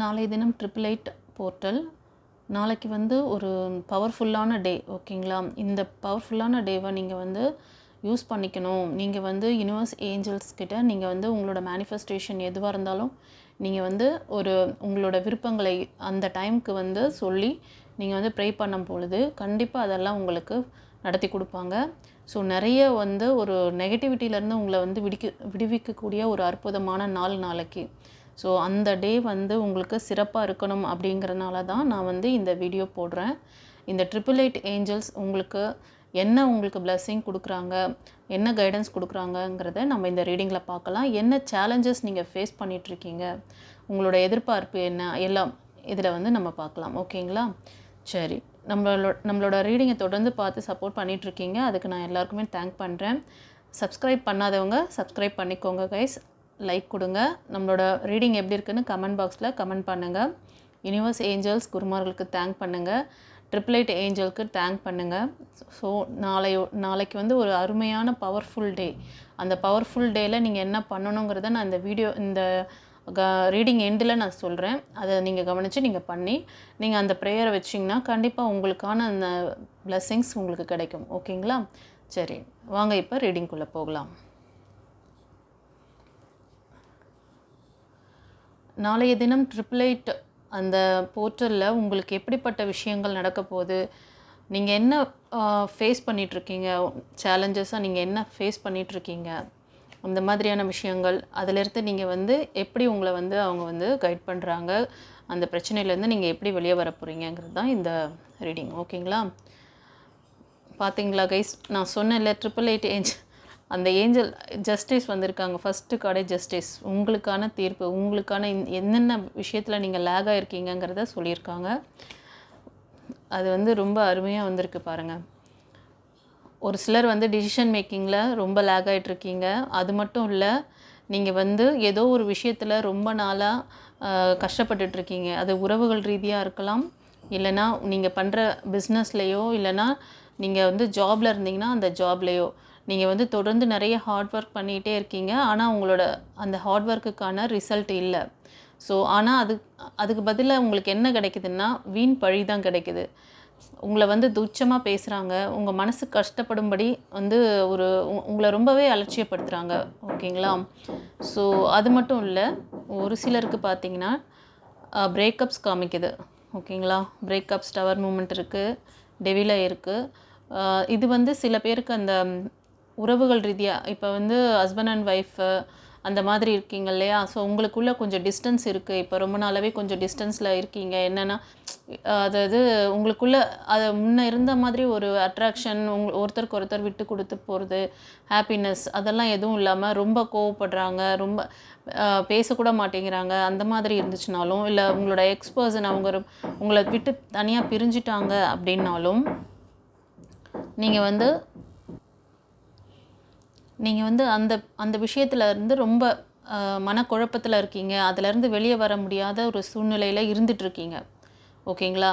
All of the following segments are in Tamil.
நாளைய தினம் ட்ரிபிள் எயிட் போர்ட்டல் நாளைக்கு வந்து ஒரு பவர்ஃபுல்லான டே ஓகேங்களா? இந்த பவர்ஃபுல்லான டேவை நீங்கள் வந்து யூஸ் பண்ணிக்கணும். நீங்கள் வந்து யூனிவர்ஸ் ஏஞ்சல்ஸ் கிட்ட நீங்கள் வந்து உங்களோட மேனிஃபெஸ்டேஷன் எதுவாக இருந்தாலும் நீங்கள் வந்து ஒரு உங்களோட விருப்பங்களை அந்த டைமுக்கு வந்து சொல்லி நீங்கள் வந்து ப்ரே பண்ணும் பொழுது கண்டிப்பாக அதெல்லாம் உங்களுக்கு நடத்தி கொடுப்பாங்க. ஸோ நிறைய வந்து ஒரு நெகட்டிவிட்டியிலேருந்து உங்களை வந்து விடிக்க விடுவிக்கக்கூடிய ஒரு அற்புதமான நாள் நாளைக்கு. ஸோ அந்த டே வந்து உங்களுக்கு சிறப்பாக இருக்கணும் அப்படிங்கிறனால தான் நான் வந்து இந்த வீடியோ போடுறேன். இந்த ட்ரிபிள் எயிட் ஏஞ்சல்ஸ் உங்களுக்கு என்ன உங்களுக்கு பிளஸ்ஸிங் கொடுக்குறாங்க என்ன கைடன்ஸ் கொடுக்குறாங்கங்கிறத நம்ம இந்த ரீடிங்கில் பார்க்கலாம். என்ன சேலஞ்சஸ் நீங்கள் ஃபேஸ் பண்ணிகிட்ருக்கீங்க உங்களோட எதிர்பார்ப்பு என்ன எல்லாம் இதில் வந்து நம்ம பார்க்கலாம். ஓகேங்களா சரி. நம்மளோட நம்மளோட ரீடிங்கை தொடர்ந்து பார்த்து சப்போர்ட் பண்ணிகிட்ருக்கீங்க அதுக்கு நான் எல்லாருக்குமே தேங்க் பண்ணுறேன் சப்ஸ்கிரைப் பண்ணாதவங்க சப்ஸ்கிரைப் பண்ணிக்கோங்க கைஸ் லைக் கொடுங்க. நம்மளோட ரீடிங் எப்படி இருக்குன்னு கமெண்ட் பாக்ஸில் கமெண்ட் பண்ணுங்கள் யூனிவர்ஸ் ஏஞ்சல்ஸ் குருமார்களுக்கு தேங்க் பண்ணுங்கள் ட்ரிபிள் எயிட் ஏஞ்சலுக்கு தேங்க் பண்ணுங்கள் ஸோ நாளை நாளைக்கு வந்து ஒரு அருமையான பவர்ஃபுல் டே அந்த பவர்ஃபுல் டேயில் நீங்கள் என்ன பண்ணணுங்கிறத நான் இந்த வீடியோ இந்த க ரீடிங் எண்டில் நான் சொல்கிறேன் அதை நீங்கள் கவனித்து நீங்கள் பண்ணி நீங்கள் அந்த ப்ரேயரை வச்சிங்கன்னா கண்டிப்பாக உங்களுக்கான அந்த பிளெஸ்ஸிங்ஸ் உங்களுக்கு கிடைக்கும். ஓகேங்களா சரி. வாங்க இப்போ ரீடிங்குள்ளே போகலாம். நாளைய தினம் ட்ரிபிள் எயிட் அந்த போர்ட்டலில் உங்களுக்கு எப்படிப்பட்ட விஷயங்கள் நடக்க போகுது? நீங்கள் என்ன ஃபேஸ் பண்ணிகிட்ருக்கீங்க சேலஞ்சஸாக நீங்கள் என்ன ஃபேஸ் பண்ணிகிட்ருக்கீங்க அந்த மாதிரியான விஷயங்கள். அதிலிருந்து நீங்கள் வந்து எப்படி உங்களை வந்து அவங்க வந்து கைட் பண்ணுறாங்க அந்த பிரச்சனையிலேருந்து நீங்கள் எப்படி வெளியே வர போகிறீங்கிறது தான் இந்த ரீடிங் ஓகேங்களா பார்த்தீங்களா கைஸ் நான் சொன்னேன்ல ட்ரிபிள் எயிட் ஏஞ்ச் அந்த ஏஞ்சல் ஜஸ்டிஸ் வந்திருக்காங்க. ஃபஸ்ட்டு கார்டே ஜஸ்டிஸ் உங்களுக்கான தீர்ப்பு உங்களுக்கான என்னென்ன விஷயத்தில் நீங்கள் லேக் ஆகிருக்கீங்கங்கிறத சொல்லியிருக்காங்க. அது வந்து ரொம்ப அருமையாக வந்திருக்கு பாருங்கள் ஒரு சிலர் வந்து டிசிஷன் மேக்கிங்கில் ரொம்ப லேக் ஆகிட்ருக்கீங்க அது மட்டும் இல்லை நீங்கள் வந்து ஏதோ ஒரு விஷயத்தில் ரொம்ப நாளாக கஷ்டப்பட்டுட்ருக்கீங்க அது உறவுகள் ரீதியாக இருக்கலாம். இல்லைனா நீங்கள் பண்ணுற பிஸ்னஸ்லேயோ இல்லைனா நீங்கள் வந்து ஜாபில் இருந்தீங்கன்னா அந்த ஜாப்லேயோ நீங்கள் வந்து தொடர்ந்து நிறைய ஹார்ட் ஒர்க் பண்ணிகிட்டே இருக்கீங்க. ஆனால் உங்களோட அந்த ஹார்ட் ஒர்க்குக்கான ரிசல்ட் இல்லை. ஸோ ஆனால் அது அதுக்கு பதிலாக உங்களுக்கு என்ன கிடைக்குதுன்னா வீண் பழி தான் கிடைக்குது. உங்களை வந்து துச்சமாக பேசுகிறாங்க உங்கள் மனசு கஷ்டப்படும்படி வந்து ஒரு உங்களை ரொம்பவே அலட்சியப்படுத்துகிறாங்க ஓகேங்களா? ஸோ அது மட்டும் இல்லை ஒரு சிலருக்கு பார்த்தீங்கன்னா பிரேக்கப்ஸ் காமிக்குது. ஓகேங்களா? பிரேக்கப்ஸ் டவர் மூமெண்ட் இருக்குது டெவில இருக்குது இது வந்து சில பேருக்கு அந்த உறவுகள் ரீதியாக இப்போ வந்து ஹஸ்பண்ட் அண்ட் ஒய்ஃபு அந்த மாதிரி இருக்கீங்க இல்லையா? ஸோ உங்களுக்குள்ளே கொஞ்சம் டிஸ்டன்ஸ் இருக்குது இப்போ ரொம்ப நாளாகவே கொஞ்சம் டிஸ்டன்ஸில் இருக்கீங்க. என்னென்னா அதாவது உங்களுக்குள்ளே அது முன்னே இருந்த மாதிரி ஒரு அட்ராக்ஷன் உங் ஒருத்தருக்கு ஒருத்தர் விட்டு கொடுத்து போகிறது ஹாப்பினஸ் அதெல்லாம் எதுவும் இல்லாமல் ரொம்ப கோவப்படுறாங்க ரொம்ப பேசக்கூட மாட்டேங்கிறாங்க. அந்த மாதிரி இருந்துச்சுனாலும் இல்லை உங்களோட எக்ஸ் பர்சன் அவங்க உங்களை விட்டு தனியாக பிரிஞ்சிட்டாங்க அப்படின்னாலும் நீங்கள் வந்து நீங்கள் வந்து அந்த அந்த விஷயத்துல இருந்து ரொம்ப மனக்குழப்பத்தில் இருக்கீங்க. அதிலேருந்து வெளியே வர முடியாத ஒரு சூழ்நிலையில் இருந்துகிட்ருக்கீங்க ஓகேங்களா?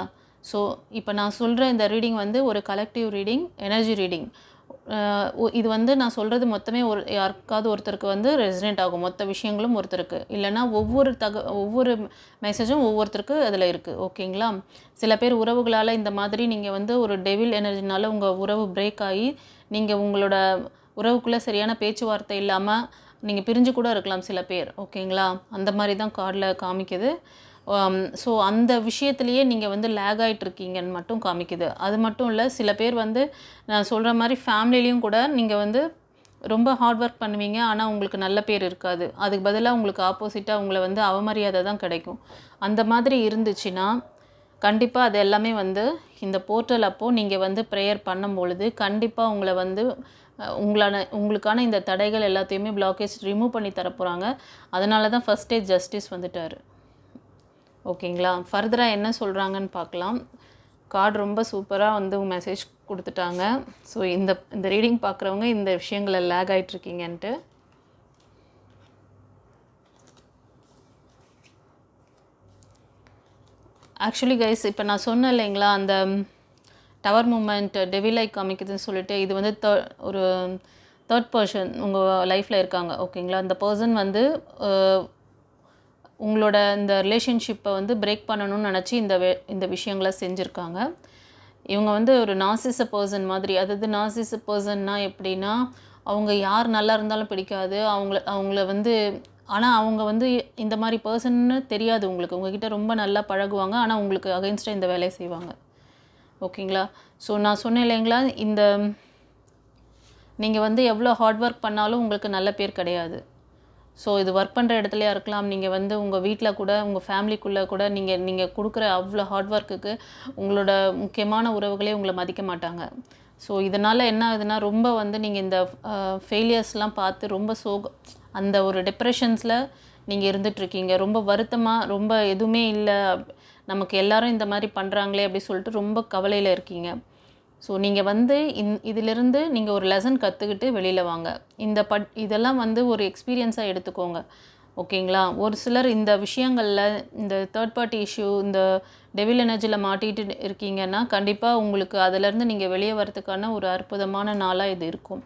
ஸோ இப்போ நான் சொல்கிற இந்த ரீடிங் வந்து ஒரு கலெக்டிவ் ரீடிங் எனர்ஜி ரீடிங். இது வந்து நான் சொல்கிறது மொத்தமே ஒரு யாருக்காவது ஒருத்தருக்கு வந்து ரெசிடென்ட் ஆகும். மொத்த விஷயங்களும் ஒருத்தருக்கு. இல்லைன்னா ஒவ்வொரு தக ஒவ்வொரு மெசேஜும் ஒவ்வொருத்தருக்கு அதில் இருக்குது ஓகேங்களா? சில பேர் உறவுகளால் இந்த மாதிரி நீங்கள் வந்து ஒரு டெவில் எனர்ஜினால் உங்கள் உறவு பிரேக் ஆகி நீங்கள் உங்களோட உறவுக்குள்ளே சரியான பேச்சுவார்த்தை இல்லாமல் நீங்கள் பிரிஞ்சு கூட இருக்கலாம் சில பேர் ஓகேங்களா? அந்த மாதிரி தான் கார்டில் காமிக்குது. ஸோ அந்த விஷயத்துலேயே நீங்கள் வந்து லேக் ஆகிட்டுருக்கீங்கன்னு மட்டும் காமிக்குது. அது மட்டும் இல்லை சில பேர் வந்து நான் சொல்கிற மாதிரி ஃபேமிலிலையும் கூட நீங்கள் வந்து ரொம்ப ஹார்ட் ஒர்க் பண்ணுவீங்க ஆனால் உங்களுக்கு நல்ல பேர் இருக்காது. அதுக்கு பதிலாக உங்களுக்கு ஆப்போசிட்டாக உங்களை வந்து அவமரியாதை தான் கிடைக்கும். அந்த மாதிரி இருந்துச்சுன்னா கண்டிப்பாக அது எல்லாமே வந்து இந்த போர்ட்டல் அப்போது நீங்கள் வந்து ப்ரேயர் பண்ணும் பொழுது கண்டிப்பாக உங்களை வந்து உங்களான உங்களுக்கான இந்த தடைகள் எல்லாத்தையுமே பிளாக்கேஜ் ரிமூவ் பண்ணி தர போகிறாங்க அதனால தான் ஃபஸ்ட்டே ஜஸ்டிஸ் வந்துட்டார். ஓகேங்களா? ஃபர்தராக என்ன சொல்கிறாங்கன்னு பார்க்கலாம். கார்டு ரொம்ப சூப்பராக வந்து மெசேஜ் கொடுத்துட்டாங்க. ஸோ இந்த இந்த ரீடிங் பார்க்குறவங்க இந்த விஷயங்களை லேக் ஆகிட்ருக்கீங்கன்ட்டு ஆக்சுவலி கைஸ் இப்போ நான் சொன்னேன் இல்லைங்களா அந்த டவர் மூமெண்ட் டெவிலை காமிக்குதுன்னு சொல்லிட்டு இது வந்து third- ஒரு தேர்ட் பர்சன் உங்கள் லைஃப்பில் இருக்காங்க ஓகேங்களா அந்த பர்சன் வந்து உங்களோட இந்த ரிலேஷன்ஷிப்பை வந்து பிரேக் பண்ணணும்னு நினச்சி இந்த வே இந்த விஷயங்களை செஞ்சுருக்காங்க. இவங்க வந்து ஒரு நாசிச பர்சன் மாதிரி. அதாவது நாசிச பர்சன்னா எப்படின்னா அவங்க யார் நல்லா இருந்தாலும் பிடிக்காது. அவங்கள அவங்கள வந்து ஆனால் அவங்க வந்து இந்த மாதிரி பர்சன்னு தெரியாது உங்களுக்கு. உங்ககிட்ட ரொம்ப நல்லா பழகுவாங்க. ஆனால் உங்களுக்கு அகைன்ஸ்டாக இந்த வேலையை செய்வாங்க. ஓகேங்களா? ஸோ நான் சொன்னேன் இல்லைங்களா? இந்த நீங்கள் வந்து எவ்வளோ ஹார்ட் ஒர்க் பண்ணாலும் உங்களுக்கு நல்ல பேர் கிடையாது. ஸோ இது ஒர்க் பண்ணுற இடத்துலையா இருக்கலாம். நீங்கள் வந்து உங்கள் வீட்டில் கூட உங்கள் ஃபேமிலிக்குள்ளே கூட நீங்கள் நீங்கள் கொடுக்குற அவ்வளோ ஹார்ட் ஒர்க்குக்கு உங்களோட முக்கியமான உறவுகளே உங்களை மதிக்க மாட்டாங்க. ஸோ இதனால் என்ன ஆகுதுன்னா ரொம்ப வந்து நீங்கள் இந்த ஃபெயிலியர்ஸ்லாம் பார்த்து ரொம்ப சோக அந்த ஒரு டிப்ரெஷன்ஸில் நீங்கள் இருந்துகிட்ருக்கீங்க ரொம்ப வருத்தமாக ரொம்ப எதுவுமே இல்லை. நமக்கு எல்லாரும் இந்த மாதிரி பண்ணுறாங்களே அப்படி சொல்லிட்டு ரொம்ப கவலையில் இருக்கீங்க. ஸோ நீங்கள் வந்து இந் இதிலிருந்து நீங்கள் ஒரு லெசன் கற்றுக்கிட்டு வெளியில் வாங்க. இந்த பட் இதெல்லாம் வந்து ஒரு எக்ஸ்பீரியன்ஸாக எடுத்துக்கோங்க. ஓகேங்களா? ஒரு சிலர் இந்த விஷயங்களில் இந்த தேர்ட் பார்ட்டி இஷ்யூ இந்த டெவில் எனர்ஜியில் மாட்டிகிட்டு இருக்கீங்கன்னா கண்டிப்பாக உங்களுக்கு அதிலேருந்து நீங்கள் வெளியே வரதுக்கான ஒரு அற்புதமான நாளாக இது இருக்கும்.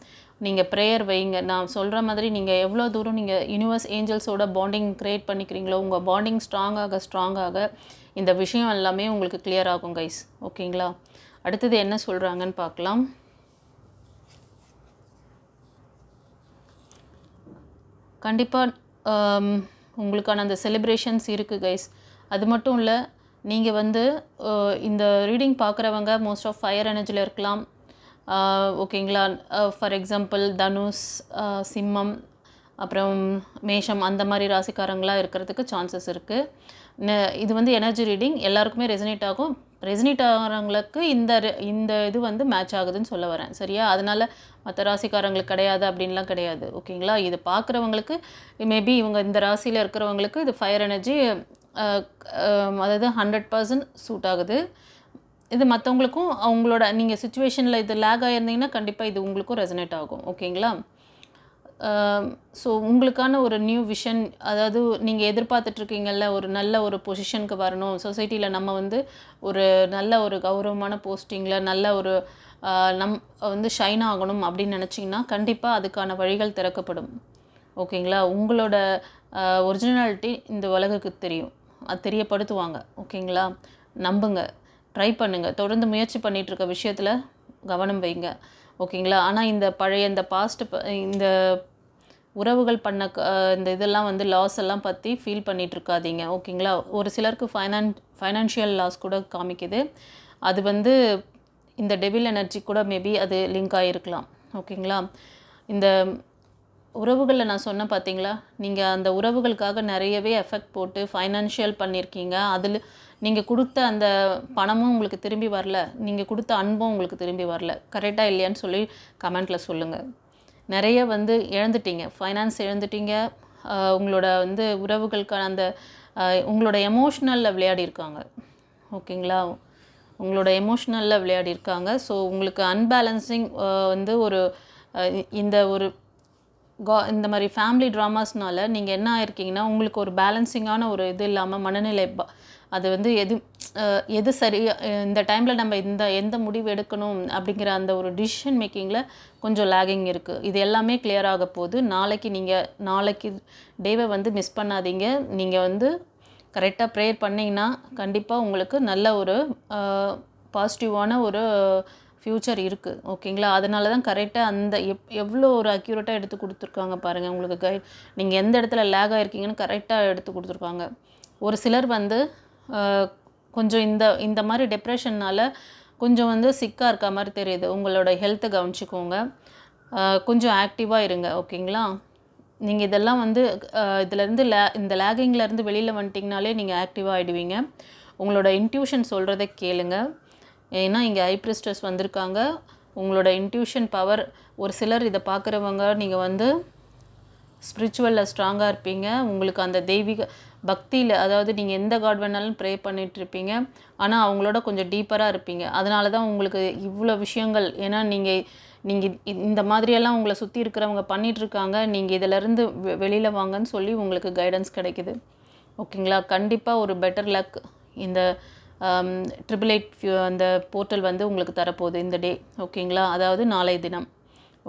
நீங்கள் ப்ரேயர் வைங்க. நான் சொல்கிற மாதிரி நீங்கள் எவ்வளோ தூரம் நீங்கள் யூனிவர்ஸ் ஏஞ்சல்ஸோட பாண்டிங் க்ரியேட் பண்ணிக்கிறீங்களோ உங்கள் பாண்டிங் ஸ்ட்ராங்காக ஸ்ட்ராங்காக இந்த விஷயம் எல்லாமே உங்களுக்கு கிளியர் ஆகும் கைஸ் ஓகேங்களா? அடுத்தது என்ன சொல்கிறாங்கன்னு பார்க்கலாம். கண்டிப்பாக Um, உங்களுக்கான அந்த செலிப்ரேஷன்ஸ் இருக்குது கைஸ் அது மட்டும் இல்லை நீங்கள் வந்து uh, இந்த ரீடிங் பார்க்குறவங்க மோஸ்ட் ஆஃப் ஃபயர் எனர்ஜியில் இருக்கலாம். ஓகேங்களா ஃபார் எக்ஸாம்பிள் தனுஷ் uh, சிம்மம் அப்புறம் மேஷம் அந்த மாதிரி ராசிக்காரங்களாக இருக்கிறதுக்கு சான்சஸ் இருக்குது இது வந்து எனர்ஜி ரீடிங் எல்லாருக்குமே ரெசனேட் ஆகும். ரெசனேட் ஆகிறவங்களுக்கு இந்த இந்த இது வந்து மேட்ச் ஆகுதுன்னு சொல்ல வரேன். சரியா? அதனால் மற்ற ராசிக்காரங்களுக்கு கிடையாது அப்படின்லாம் கிடையாது. ஓகேங்களா? இது பார்க்குறவங்களுக்கு மேபி இவங்க இந்த ராசியில் இருக்கிறவங்களுக்கு இது ஃபயர் எனர்ஜி அதாவது ஹண்ட்ரட் பர்சன்ட் சூட் ஆகுது. இது மற்றவங்களுக்கும் அவங்களோட நீங்கள் சுச்சுவேஷனில் இது லேக் ஆகிருந்தீங்கன்னா கண்டிப்பாக இது உங்களுக்கும் ரெசனேட் ஆகும். ஓகேங்களா? Um, ஸோ உங்களுக்கான ஒரு நியூ விஷன் அதாவது நீங்கள் எதிர்பார்த்துட்ருக்கீங்கல்ல ஒரு நல்ல ஒரு பொசிஷனுக்கு வரணும். சொசைட்டியில் நம்ம வந்து ஒரு நல்ல ஒரு கௌரவமான போஸ்டிங்கில் நல்ல ஒரு நம் வந்து ஷைன் ஆகணும் அப்படின்னு நினச்சிங்கன்னா கண்டிப்பாக அதுக்கான வழிகள் திறக்கப்படும். ஓகேங்களா? உங்களோட ஒரிஜினாலிட்டி இந்த உலகுக்கு தெரியும். அது தெரியப்படுத்துவாங்க. ஓகேங்களா? நம்புங்க. ட்ரை பண்ணுங்கள் தொடர்ந்து முயற்சி பண்ணிகிட்ருக்க விஷயத்தில் கவனம் வைங்க. ஓகேங்களா? ஆனால் இந்த பழைய இந்த பாஸ்ட் இந்த உறவுகள் பண்ண க- இந்த இதெல்லாம் வந்து லாஸ் எல்லாம் பற்றி ஃபீல் பண்ணிகிட்ருக்காதீங்க ஓகேங்களா? ஒரு சிலருக்கு ஃபைனான் ஃபைனான்ஷியல் லாஸ் கூட காமிக்குது. அது வந்து இந்த டெபிள் எனர்ஜி கூட மேபி அது லிங்க் ஆகிருக்கலாம் ஓகேங்களா? இந்த உறவுகளில் நான் சொன்னேன் பார்த்தீங்களா நீங்கள் அந்த உறவுகளுக்காக நிறையவே எஃபெக்ட் போட்டு ஃபைனான்ஷியல் பண்ணியிருக்கீங்க அதில் நீங்கள் கொடுத்த அந்த பணமும் உங்களுக்கு திரும்பி வரல நீங்கள் கொடுத்த அன்பும் உங்களுக்கு திரும்பி வரல. கரெக்டாக இல்லையான்னு சொல்லி கமெண்ட்டில் சொல்லுங்கள் நிறைய வந்து இழந்துட்டீங்க. ஃபைனான்ஸ் இழந்துட்டீங்க. உங்களோட வந்து உறவுகளுக்கான அந்த உங்களோட எமோஷ்னலில் விளையாடி இருக்காங்க. ஓகேங்களா? உங்களோட எமோஷ்னலில் விளையாடி இருக்காங்க. ஸோ உங்களுக்கு அன்பேலன்சிங் வந்து ஒரு இந்த ஒரு கா இந்த மாதிரி ஃபேமிலி ட்ராமாஸ்னால நீங்கள் என்ன ஆயிருக்கீங்கன்னா உங்களுக்கு ஒரு பேலன்சிங்கான ஒரு இது இல்லாமல் மனநிலை ப- அது வந்து எது எது சரி இந்த டைமில் நம்ம இந்த எந்த முடிவு எடுக்கணும் அப்படிங்கிற அந்த ஒரு டிசிஷன் மேக்கிங்கில் கொஞ்சம் லேகிங் இருக்குது இது எல்லாமே கிளியர் ஆக போகுது நாளைக்கு நீங்கள் நாளைக்கு டேவை வந்து மிஸ் பண்ணாதீங்க. நீங்கள் வந்து கரெக்டாக ப்ரேயர் பண்ணிங்கன்னா கண்டிப்பாக உங்களுக்கு நல்ல ஒரு பாசிட்டிவான ஒரு ஃப்யூச்சர் இருக்குது ஓகேங்களா அதனால தான் கரெக்டாக அந்த எப் எவ்வளோ ஒரு அக்யூரேட்டாக எடுத்து கொடுத்துருக்காங்க பாருங்கள் உங்களுக்கு கைட் நீங்கள் எந்த இடத்துல லேக் ஆகிருக்கீங்கன்னு கரெக்டாக எடுத்து கொடுத்துருக்காங்க. ஒரு சிலர் வந்து கொஞ்சம் இந்த இந்த மாதிரி டிப்ரெஷன்னால் கொஞ்சம் வந்து சிக்காக இருக்க மாதிரி தெரியுது. உங்களோட ஹெல்த்தை கவனிச்சுக்கோங்க. கொஞ்சம் ஆக்டிவாக இருங்க ஓகேங்களா நீங்கள் இதெல்லாம் வந்து இதுலேருந்து லே இந்த லேகிங்லேருந்து வெளியில் வந்துட்டிங்கனாலே நீங்கள் ஆக்டிவாக ஆகிடுவீங்க உங்களோட இன்ட்யூஷன் சொல்கிறத கேளுங்க. ஏன்னா இங்கே ஐப்ரிஸ்டர்ஸ் வந்திருக்காங்க. உங்களோட இன்ட்யூஷன் பவர் ஒரு சிலர் இதை பார்க்குறவங்க நீங்கள் வந்து ஸ்பிரிச்சுவலில் ஸ்ட்ராங்காக இருப்பீங்க. உங்களுக்கு அந்த தெய்வீக பக்தியில் அதாவது நீங்கள் எந்த காட் வேணாலும் ப்ரே பண்ணிகிட்ருப்பீங்க ஆனால் அவங்களோட கொஞ்சம் டீப்பராக இருப்பீங்க. அதனால தான் உங்களுக்கு இவ்வளோ விஷயங்கள் ஏன்னா நீங்கள் நீங்கள் இந்த மாதிரியெல்லாம் உங்களை சுற்றி இருக்கிறவங்க பண்ணிகிட்ருக்காங்க நீங்கள் இதிலேருந்து வெளியில் வாங்கன்னு சொல்லி உங்களுக்கு கைடன்ஸ் கிடைக்குது. ஓகேங்களா? கண்டிப்பாக ஒரு பெட்டர் லக் இந்த ட்ரிபிள் எயிட் அந்த போர்ட்டல் வந்து உங்களுக்கு தரப்போகுது இந்த டே ஓகேங்களா? அதாவது நாளை தினம்.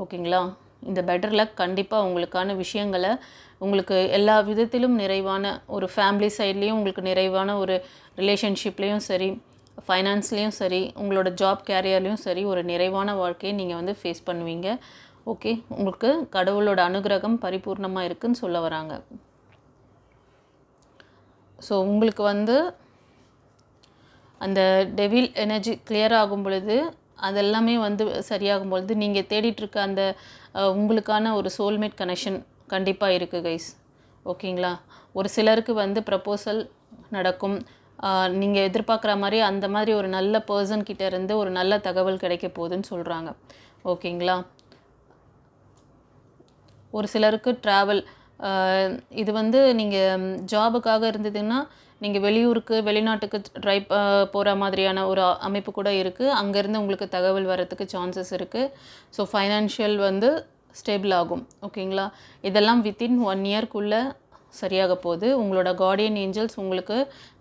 ஓகேங்களா? இந்த பெட்டர் லக் கண்டிப்பாக உங்களுக்கான விஷயங்களை உங்களுக்கு எல்லா விதத்திலும் நிறைவான ஒரு ஃபேமிலி சைட்லேயும் உங்களுக்கு நிறைவான ஒரு ரிலேஷன்ஷிப்லேயும் சரி ஃபைனான்ஸ்லேயும் சரி உங்களோட ஜாப் கேரியர்லேயும் சரி ஒரு நிறைவான வாழ்க்கையை நீங்கள் வந்து ஃபேஸ் பண்ணுவீங்க. ஓகே உங்களுக்கு கடவுளோட அனுகிரகம் பரிபூர்ணமாக இருக்குன்னு சொல்ல வராங்க. ஸோ உங்களுக்கு வந்து அந்த டெவில் எனர்ஜி கிளியர் ஆகும் பொழுது அதெல்லாமே வந்து சரியாகும் பொழுது நீங்கள் தேடிட்டுருக்க அந்த உங்களுக்கான ஒரு சோல்மேட் கனெக்ஷன் கண்டிப்பாக இருக்குது கைஸ் ஓகேங்களா ஒரு சிலருக்கு வந்து ப்ரப்போசல் நடக்கும். நீங்கள் எதிர்பார்க்குற மாதிரி அந்த மாதிரி ஒரு நல்ல பர்சன் கிட்ட இருந்து ஒரு நல்ல தகவல் கிடைக்க போகுதுன்னு சொல்கிறாங்க ஓகேங்களா ஒரு சிலருக்கு ட்ராவல் இது வந்து நீங்கள் ஜாபுக்காக இருந்ததுன்னா நீங்கள் வெளியூருக்கு வெளிநாட்டுக்கு ட்ரை போகிற மாதிரியான ஒரு அமைப்பு கூட இருக்குது அங்கேருந்து உங்களுக்கு தகவல் வரத்துக்கு சான்சஸ் இருக்குது ஸோ ஃபைனான்ஷியல் வந்து ஸ்டேபிள் ஆகும். ஓகேங்களா இதெல்லாம் வித்தின் ஒன் இயர்க்குள்ளே சரியாக போகுது. உங்களோட கார்டியன் ஏஞ்சல்ஸ் உங்களுக்கு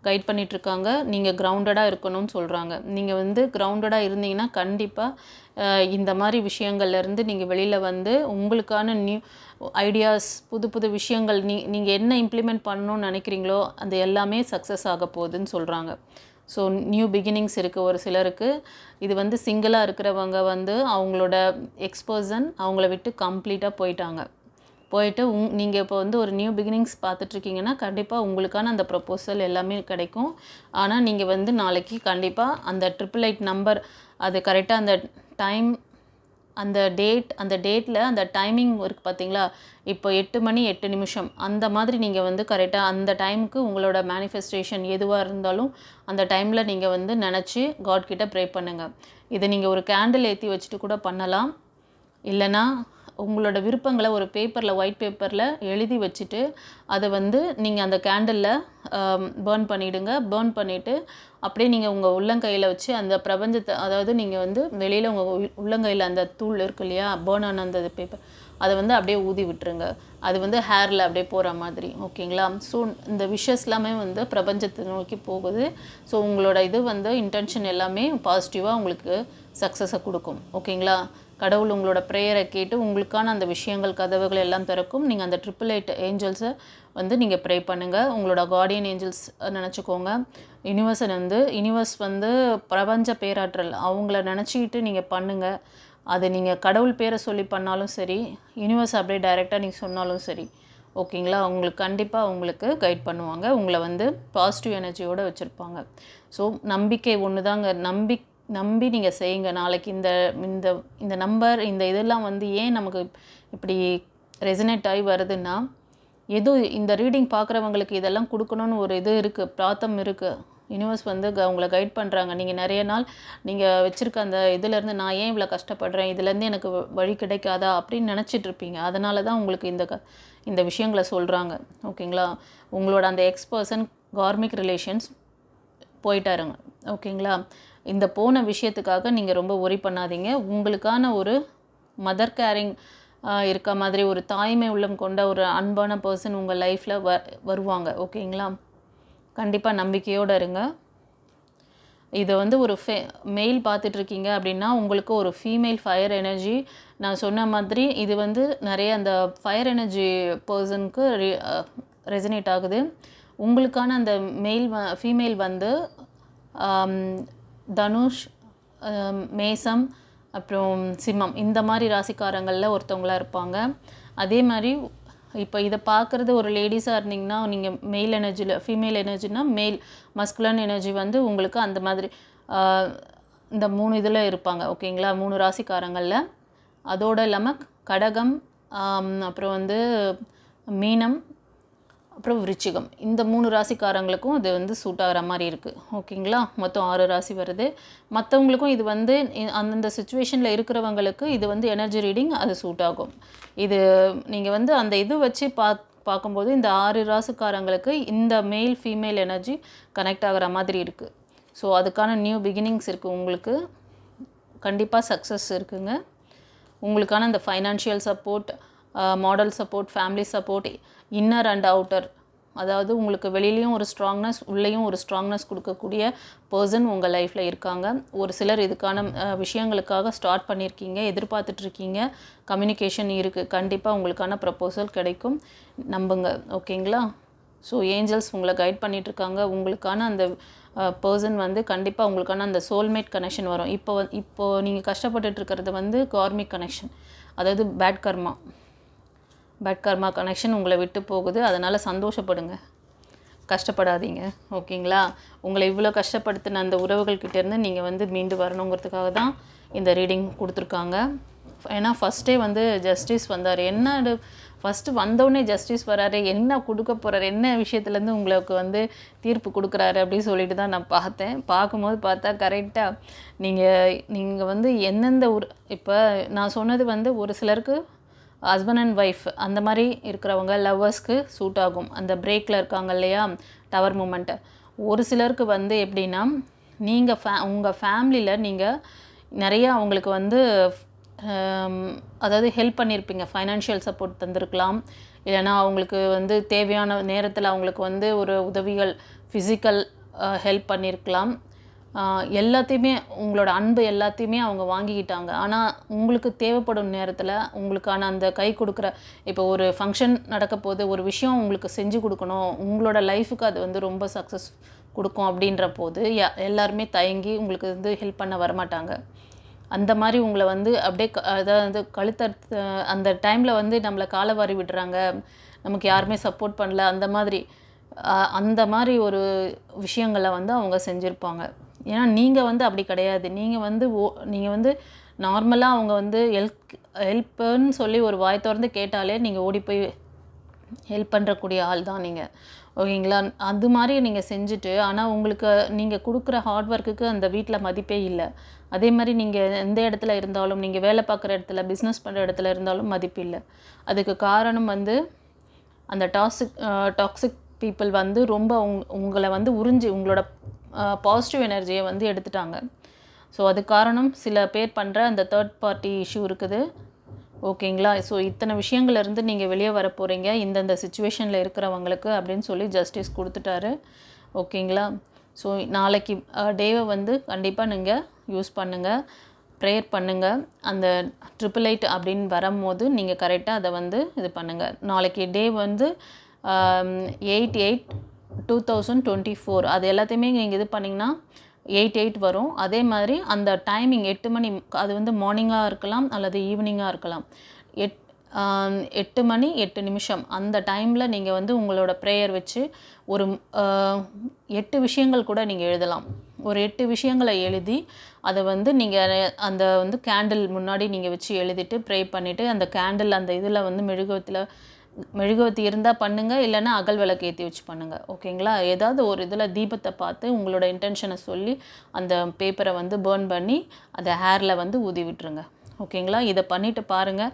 கைட் பண்ணிகிட்ருக்காங்க நீங்கள் கிரவுண்டடாக இருக்கணும்னு சொல்கிறாங்க நீங்கள் வந்து கிரவுண்டடாக இருந்தீங்கன்னா கண்டிப்பாக இந்த மாதிரி விஷயங்கள்லேருந்து நீங்கள் வெளியில் வந்து உங்களுக்கான நியூ ஐடியாஸ் புது புது விஷயங்கள் நீ நீங்கள் என்ன இம்ப்ளிமெண்ட் பண்ணணும்னு நினைக்கிறீங்களோ அது எல்லாமே சக்ஸஸ் ஆக போகுதுன்னு சொல்கிறாங்க ஸோ நியூ பிகினிங்ஸ் இருக்குது ஒரு சிலருக்கு. இது வந்து சிங்கிளாக இருக்கிறவங்க வந்து அவங்களோட எக்ஸ்பர்சன் அவங்கள விட்டு கம்ப்ளீட்டாக போயிட்டாங்க. போயிட்டு உங் நீங்கள் இப்போ வந்து ஒரு நியூ பிகினிங்ஸ் பார்த்துட்ருக்கீங்கன்னா கண்டிப்பாக உங்களுக்கான அந்த ப்ரப்போசல் எல்லாமே கிடைக்கும். ஆனால் நீங்கள் வந்து நாளைக்கு கண்டிப்பாக அந்த ட்ரிபிள் எயிட் நம்பர் அது கரெக்டாக அந்த டைம் அந்த டேட் அந்த டேட்டில் அந்த டைமிங் இருக்குது பார்த்தீங்களா இப்போ எட்டு மணி எட்டு நிமிஷம். அந்த மாதிரி நீங்கள் வந்து கரெக்டாக அந்த டைமுக்கு உங்களோட மேனிஃபெஸ்டேஷன் எதுவாக இருந்தாலும் அந்த டைமில் நீங்கள் வந்து நினச்சி காட்கிட்ட ப்ரே பண்ணுங்கள் இதை நீங்கள் ஒரு கேண்டில் ஏற்றி வச்சுட்டு கூட பண்ணலாம். இல்லைன்னா உங்களோட விருப்பங்களை ஒரு பேப்பரில் ஒயிட் பேப்பரில் எழுதி வச்சுட்டு அதை வந்து நீங்கள் அந்த கேண்டிலில் பேர்ன் பண்ணிவிடுங்க பேர்ன் பண்ணிவிட்டு அப்படியே நீங்கள் உங்கள் உள்ளங்கையில் வச்சு அந்த பிரபஞ்சத்தை அதாவது நீங்கள் வந்து வெளியில் உங்கள் உள்ளங்கையில் அந்த தூள் இருக்கு இல்லையா பேர்ன் ஆன அந்த பேப்பர் அதை வந்து அப்படியே ஊதி விட்டுருங்க. அது வந்து ஹேரில் அப்படியே போகிற மாதிரி ஓகேங்களா? ஸோ இந்த விஷஸ் எல்லாமே வந்து பிரபஞ்சத்தை நோக்கி போகுது. ஸோ உங்களோட இது வந்து இன்டென்ஷன் எல்லாமே பாசிட்டிவாக உங்களுக்கு சக்ஸஸை கொடுக்கும் ஓகேங்களா? கடவுள் உங்களோட ப்ரேயரை கேட்டு உங்களுக்கான அந்த விஷயங்கள் கதவுகள் எல்லாம் திறக்கும். நீங்கள் அந்த ட்ரிபிள் எயிட் ஏஞ்சல்ஸை வந்து நீங்கள் ப்ரே பண்ணுங்கள் உங்களோட கார்டியன் ஏஞ்சல்ஸ் நினச்சிக்கோங்க. யூனிவர்ஸை வந்து யூனிவர்ஸ் வந்து பிரபஞ்ச பேராற்றல். அவங்கள நினச்சிக்கிட்டு நீங்கள் பண்ணுங்கள் அது நீங்கள் கடவுள் பேரை சொல்லி பண்ணாலும் சரி யூனிவர்ஸ் அப்படியே டைரெக்டாக நீங்கள் சொன்னாலும் சரி ஓகேங்களா உங்களுக்கு கண்டிப்பாக உங்களுக்கு கைட் பண்ணுவாங்க. உங்களை வந்து பாசிட்டிவ் எனர்ஜியோடு வச்சுருப்பாங்க. ஸோ நம்பிக்கை ஒன்று தாங்க நம்பி நம்பி நீங்கள் செய்யுங்க. நாளைக்கு இந்த இந்த இந்த நம்பர் இந்த இதெல்லாம் வந்து ஏன் நமக்கு இப்படி ரெசனேட் ஆகி வருதுன்னா எது இந்த ரீடிங் பார்க்குறவங்களுக்கு இதெல்லாம் கொடுக்கணும்னு ஒரு இது இருக்குது பிராத்தம் இருக்குது யூனிவர்ஸ் வந்து க- உங்களை கைட் பண்ணுறாங்க நீங்கள் நிறைய நாள் நீங்கள் வச்சுருக்க அந்த இதுலேருந்து நான் ஏன் இவ்வளோ கஷ்டப்படுறேன்? இதுலேருந்து எனக்கு வழி கிடைக்காதா? அப்படின்னு நினச்சிட்டு இருப்பீங்க. அதனால தான் உங்களுக்கு இந்த க இந்த விஷயங்களை சொல்கிறாங்க ஓகேங்களா உங்களோட அந்த எக்ஸ் பர்சன் கார்மிக் ரிலேஷன்ஸ் போயிட்டாருங்க. ஓகேங்களா? இந்த போன விஷயத்துக்காக நீங்கள் ரொம்ப ஒரி பண்ணாதீங்க. உங்களுக்கான ஒரு மதர் கேரிங் இருக்க மாதிரி ஒரு தாய்மை உள்ளம் கொண்ட ஒரு அன்பான பர்சன் உங்கள் லைஃப்பில் வ வருவாங்க. ஓகேங்களா? கண்டிப்பாக நம்பிக்கையோடு இருங்க. இதை வந்து ஒரு ஃபே மெயில் பார்த்துட்ருக்கீங்க அப்படின்னா உங்களுக்கு ஒரு ஃபீமேல் ஃபயர் எனர்ஜி நான் சொன்ன மாதிரி இது வந்து நிறைய அந்த ஃபயர் எனர்ஜி பர்சனுக்கு ரெசனேட் ஆகுது. உங்களுக்கான அந்த மெயில் வ ஃபீமேல் வந்து தனுஷ் மேசம் அப்புறம் சிம்மம். இந்த மாதிரி ராசிக்காரங்களில் ஒருத்தவங்களாக இருப்பாங்க. அதே மாதிரி இப்போ இதை பார்க்குறது ஒரு லேடிஸாக இருந்தீங்கன்னா நீங்கள் மெயில் எனர்ஜியில் ஃபீமேல் எனர்ஜினா மேல் மஸ்குலன் எனர்ஜி வந்து உங்களுக்கு அந்த மாதிரி இந்த மூணு இதில் இருப்பாங்க. ஓகேங்களா மூணு ராசிக்காரங்களில். அதோடு இல்லாமல் கடகம் அப்புறம் வந்து மீனம் அப்புறம் விருச்சிகம். இந்த மூணு ராசிக்காரங்களுக்கும் இது வந்து சூட் ஆகிற மாதிரி இருக்குது ஓகேங்களா மொத்தம் ஆறு ராசி வருது. மற்றவங்களுக்கும் இது வந்து அந்தந்த சுச்சுவேஷனில் இருக்கிறவங்களுக்கு இது வந்து எனர்ஜி ரீடிங் அது சூட் ஆகும். இது நீங்கள் வந்து அந்த இது வச்சு பா பார்க்கும்போது இந்த ஆறு ராசிக்காரங்களுக்கு இந்த மேல் ஃபீமேல் எனர்ஜி கனெக்ட் ஆகிற மாதிரி இருக்குது ஸோ அதுக்கான நியூ பிகினிங்ஸ் இருக்குது உங்களுக்கு. கண்டிப்பாக சக்ஸஸ் இருக்குங்க. உங்களுக்கான அந்த financial support model support family support inner and outer அதாவது உங்களுக்கு வெளியிலையும் ஒரு ஸ்ட்ராங்னஸ் உள்ளேயும் ஒரு ஸ்ட்ராங்னஸ் கொடுக்கக்கூடிய பர்சன் உங்கள் லைஃப்பில் இருக்காங்க. ஒரு சிலர் இதுக்கான விஷயங்களுக்காக ஸ்டார்ட் பண்ணியிருக்கீங்க எதிர்பார்த்துட்ருக்கீங்க. கம்யூனிகேஷன் இருக்குது கண்டிப்பாக உங்களுக்கான ப்ரப்போசல் கிடைக்கும். நம்புங்க. ஓகேங்களா? ஸோ ஏஞ்சல்ஸ் உங்களை கைட் பண்ணிகிட்ருக்காங்க உங்களுக்கான அந்த பர்சன் வந்து கண்டிப்பாக உங்களுக்கான அந்த சோல்மேட் கனெக்ஷன் வரும். இப்போ இப்போது நீங்கள் கஷ்டப்பட்டுட்டு இருக்கிறது வந்து கார்மிக் கனெக்ஷன் அதாவது bad karma but karma connection உங்களை விட்டு போகுது. அதனால் சந்தோஷப்படுங்க. கஷ்டப்படாதீங்க. ஓகேங்களா? உங்களை இவ்வளோ கஷ்டப்படுத்தின அந்த உறவுகள்கிட்டேருந்து நீங்கள் வந்து மீண்டு வரணுங்கிறதுக்காக தான் இந்த ரீடிங் கொடுத்துருக்காங்க. ஏன்னா ஃபஸ்ட்டே வந்து ஜஸ்டிஸ் வந்தார். என்ன ஃபஸ்ட்டு வந்தோடனே ஜஸ்டிஸ் வராரு. என்ன கொடுக்க போகிறாரு என்ன விஷயத்துலேருந்து உங்களுக்கு வந்து தீர்ப்பு கொடுக்குறாரு அப்படின்னு சொல்லிட்டு தான் நான் பார்த்தேன். பார்க்கும்போது பார்த்தா கரெக்டாக நீங்கள் நீங்கள் வந்து எந்தெந்த உரு இப்போ நான் சொன்னது வந்து ஒரு சிலருக்கு ஹஸ்பண்ட் அண்ட் ஒய்ஃப் அந்த மாதிரி இருக்கிறவங்க லவ்வர்ஸ்க்கு சூட் ஆகும். அந்த பிரேக்கில் இருக்காங்க இல்லையா? டவர் மூமெண்ட்டு ஒரு சிலருக்கு வந்து எப்படின்னா நீங்கள் ஃபே உங்கள் ஃபேமிலியில் நீங்கள் நிறையா அவங்களுக்கு வந்து அதாவது ஹெல்ப் பண்ணியிருப்பீங்க ஃபைனான்ஷியல் சப்போர்ட் தந்திருக்கலாம். இல்லைன்னா அவங்களுக்கு வந்து தேவையான நேரத்தில் அவங்களுக்கு வந்து ஒரு உதவிகள் ஃபிசிக்கல் ஹெல்ப் பண்ணியிருக்கலாம் எல்லாத்தையுமே உங்களோட அன்பு எல்லாத்தையுமே அவங்க வாங்கிக்கிட்டாங்க. ஆனால் உங்களுக்கு தேவைப்படும் நேரத்தில் உங்களுக்கான அந்த கை கொடுக்குற இப்போ ஒரு ஃபங்க்ஷன் நடக்க போது ஒரு விஷயம் உங்களுக்கு செஞ்சு கொடுக்கணும் உங்களோட லைஃபுக்கு அது வந்து ரொம்ப சக்ஸஸ் கொடுக்கும் அப்படின்ற போது யா- எல்லாருமே தயங்கி உங்களுக்கு வந்து ஹெல்ப் பண்ண வரமாட்டாங்க. அந்த மாதிரி உங்களை வந்து அப்படியே க- அதாவது கழுத்த அந்த டைமில் வந்து நம்மளை காலவாரி விடுறாங்க. நமக்கு யாருமே சப்போர்ட் பண்ணல. அந்த மாதிரி அந்த மாதிரி ஒரு விஷயங்களை வந்து அவங்க செஞ்சுருப்பாங்க. ஏன்னா நீங்கள் வந்து அப்படி கிடையாது. நீங்கள் வந்து ஓ நீங்கள் வந்து நார்மலாக அவங்க வந்து ஹெல்ப் ஹெல்ப்புன்னு சொல்லி ஒரு வாய் திறந்து கேட்டாலே நீங்கள் ஓடி போய் ஹெல்ப் பண்ணுறக்கூடிய ஆள் தான் நீங்கள் ஓகேங்களா? அது மாதிரி நீங்கள் செஞ்சுட்டு ஆனால் உங்களுக்கு நீங்கள் கொடுக்குற ஹார்ட் ஒர்க்குக்கு அந்த வீட்டில் மதிப்பே இல்லை. அதே மாதிரி நீங்கள் எந்த இடத்துல இருந்தாலும் நீங்கள் வேலை பார்க்குற இடத்துல பிஸ்னஸ் பண்ணுற இடத்துல இருந்தாலும் மதிப்பு இல்லை. அதுக்கு காரணம் வந்து அந்த டாக்ஸிக் டாக்ஸிக் பீப்புள் வந்து ரொம்ப உங் உங்களை வந்து உறிஞ்சி உங்களோட பாசிட்டிவ் எனர்ஜியை வந்து எடுத்துட்டாங்க. ஸோ அது காரணம் சில பேர் பண்ணுற அந்த தேர்ட் பார்ட்டி இஷ்யூ இருக்குது. ஓகேங்களா ஸோ இத்தனை விஷயங்கள்லேருந்து நீங்கள் வெளியே வர போகிறீங்க இந்தந்த சுச்சுவேஷனில் இருக்கிறவங்களுக்கு அப்படின்னு சொல்லி ஜஸ்டிஸ் கொடுத்துட்டாரு. ஓகேங்களா ஸோ நாளைக்கு டேவை வந்து கண்டிப்பாக நீங்கள் யூஸ் பண்ணுங்கள் ப்ரேயர் பண்ணுங்கள் அந்த ட்ரிபிள் எயிட் அப்படின்னு வரும்போது நீங்கள் கரெக்டாக அதை வந்து இது பண்ணுங்கள் நாளைக்கு டே வந்து eight eight two thousand twenty four அது எல்லாத்தையுமே நீங்கள் இது பண்ணிங்கன்னா எயிட் எயிட் வரும். அதே மாதிரி அந்த டைமிங் எட்டு மணி அது வந்து மார்னிங்காக இருக்கலாம் அல்லது ஈவினிங்காக இருக்கலாம். எட் எட்டு மணி எட்டு நிமிஷம். அந்த டைமில் நீங்கள் வந்து உங்களோட ப்ரேயர் வச்சு ஒரு எட்டு விஷயங்கள் கூட நீங்கள் எழுதலாம். ஒரு எட்டு விஷயங்களை எழுதி அதை வந்து நீங்கள் அந்த வந்து கேண்டில் முன்னாடி நீங்கள் வச்சு எழுதிட்டு ப்ரே பண்ணிவிட்டு அந்த கேண்டில் அந்த இதில் வந்து மெழுகுவத்தில் மெழுகுவத்தி இருந்தால் பண்ணுங்கள் இல்லைன்னா அகல் விளக்கு ஏற்றி வச்சு பண்ணுங்கள் ஓகேங்களா? ஏதாவது ஒரு இதில் தீபத்தை பார்த்து உங்களோட இன்டென்ஷனை சொல்லி அந்த பேப்பரை வந்து பேர்ன் பண்ணி அதை ஹேரில் வந்து ஊதி விட்டுருங்க. ஓகேங்களா? இதை பண்ணிவிட்டு பாருங்கள்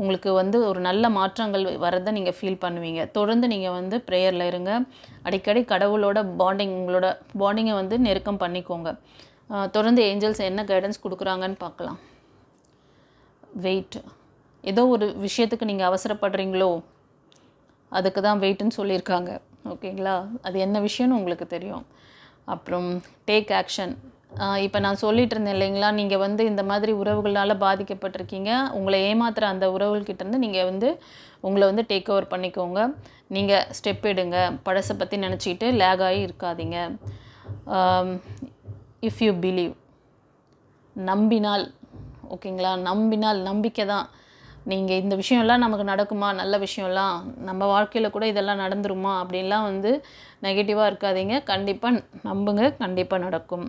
உங்களுக்கு வந்து ஒரு நல்ல மாற்றங்கள் வரதை நீங்கள் ஃபீல் பண்ணுவீங்க. தொடர்ந்து நீங்கள் வந்து ப்ரேயரில் இருங்க. அடிக்கடி கடவுளோட பாண்டிங் உங்களோட பாண்டிங்கை வந்து நெருக்கம் பண்ணிக்கோங்க. தொடர்ந்து ஏஞ்சல்ஸ் என்ன கைடன்ஸ் கொடுக்குறாங்கன்னு பார்க்கலாம். வெயிட் ஏதோ ஒரு விஷயத்துக்கு நீங்கள் அவசரப்படுறீங்களோ அதுக்கு தான் வெயிட்டுன்னு சொல்லியிருக்காங்க. ஓகேங்களா? அது என்ன விஷயம்னு உங்களுக்கு தெரியும். அப்புறம் டேக் ஆக்ஷன் இப்போ நான் சொல்லிட்டுருந்தேன் இல்லைங்களா? நீங்கள் வந்து இந்த மாதிரி உறவுகளால் பாதிக்கப்பட்டிருக்கீங்க. உங்களை ஏமாத்துகிற அந்த உறவுகள்கிட்டேருந்து நீங்கள் வந்து உங்களை வந்து டேக் ஓவர் பண்ணிக்கோங்க. நீங்கள் ஸ்டெப் எடுங்க. பழசை பற்றி நினச்சிக்கிட்டு லேக் ஆகி இருக்காதீங்க. இஃப் யூ பிலீவ் நம்பினால் ஓகேங்களா? நம்பினால் நம்பிக்கை தான். நீங்கள் இந்த விஷயம்லாம் நமக்கு நடக்குமா? நல்ல விஷயம்லாம். நம்ம வாழ்க்கையில் கூட இதெல்லாம் நடந்துருமா? அப்படின்லாம் வந்து நெகட்டிவாக இருக்காதீங்க. கண்டிப்பாக நம்புங்க. கண்டிப்பாக நடக்கும்.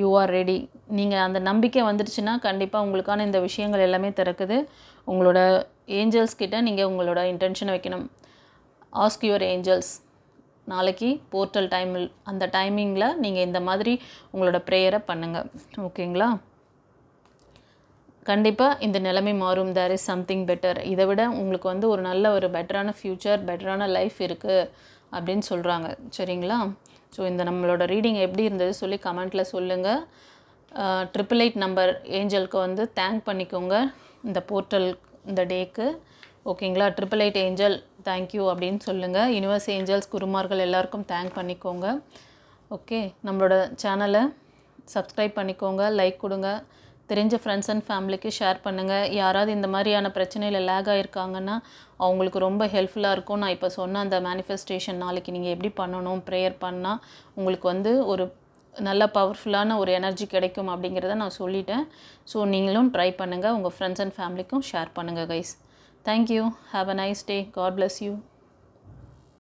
யூ ஆர் ரெடி நீங்கள் அந்த நம்பிக்கை வந்துடுச்சுன்னா கண்டிப்பாக உங்களுக்கான இந்த விஷயங்கள் எல்லாமே திறக்குது. உங்களோட ஏஞ்சல்ஸ் கிட்ட நீங்கள் உங்களோட இன்டென்ஷனை வைக்கணும். ஆஸ்க் யுவர் ஏஞ்சல்ஸ் நாளைக்கு போர்ட்டல் டைமில் அந்த டைமிங்கில் நீங்கள் இந்த மாதிரி உங்களோட ப்ரேயரை பண்ணுங்கள் ஓகேங்களா கண்டிப்பாக இந்த நிலைமை மாறும். தேர் இஸ் சம்திங் பெட்டர் இதை விட உங்களுக்கு வந்து ஒரு நல்ல ஒரு பெட்டரான ஃப்யூச்சர் பெட்டரான லைஃப் இருக்குது அப்படின்னு சொல்கிறாங்க சரிங்களா? ஸோ இந்த நம்மளோட ரீடிங் எப்படி இருந்தது சொல்லி கமெண்ட்டில் சொல்லுங்கள் ட்ரிபிள் எயிட் நம்பர் ஏஞ்சலுக்கு வந்து தேங்க் பண்ணிக்கோங்க. இந்த போர்ட்டல் இந்த டேக்கு ஓகேங்களா? ட்ரிபிள் எயிட் ஏஞ்சல் தேங்க்யூ அப்படின்னு சொல்லுங்கள் யூனிவர்ஸ் ஏஞ்சல்ஸ் குருமார்கள் எல்லாருக்கும் தேங்க் பண்ணிக்கோங்க. ஓகே? நம்மளோட சேனலை சப்ஸ்கிரைப் பண்ணிக்கோங்க லைக் கொடுங்க. தெரிஞ்ச ஃப்ரெண்ட்ஸ் அண்ட் ஃபேமிலிக்கு ஷேர் பண்ணுங்கள் யாராவது இந்த மாதிரியான பிரச்சனையில் லேக் ஆகிருக்காங்கன்னா அவங்களுக்கு ரொம்ப ஹெல்ப்ஃபுல்லாக இருக்கும். நான் இப்போ சொன்ன அந்த மேனிஃபெஸ்டேஷன் நாளைக்கு நீங்கள் எப்படி பண்ணணும் ப்ரேயர் பண்ணால் உங்களுக்கு வந்து ஒரு நல்ல பவர்ஃபுல்லான ஒரு எனர்ஜி கிடைக்கும் அப்படிங்கிறத நான் சொல்லிட்டேன். ஸோ நீங்களும் ட்ரை பண்ணுங்கள் உங்கள் ஃப்ரெண்ட்ஸ் அண்ட் ஃபேமிலிக்கும் ஷேர் பண்ணுங்கள் guys thank you have a nice day god bless you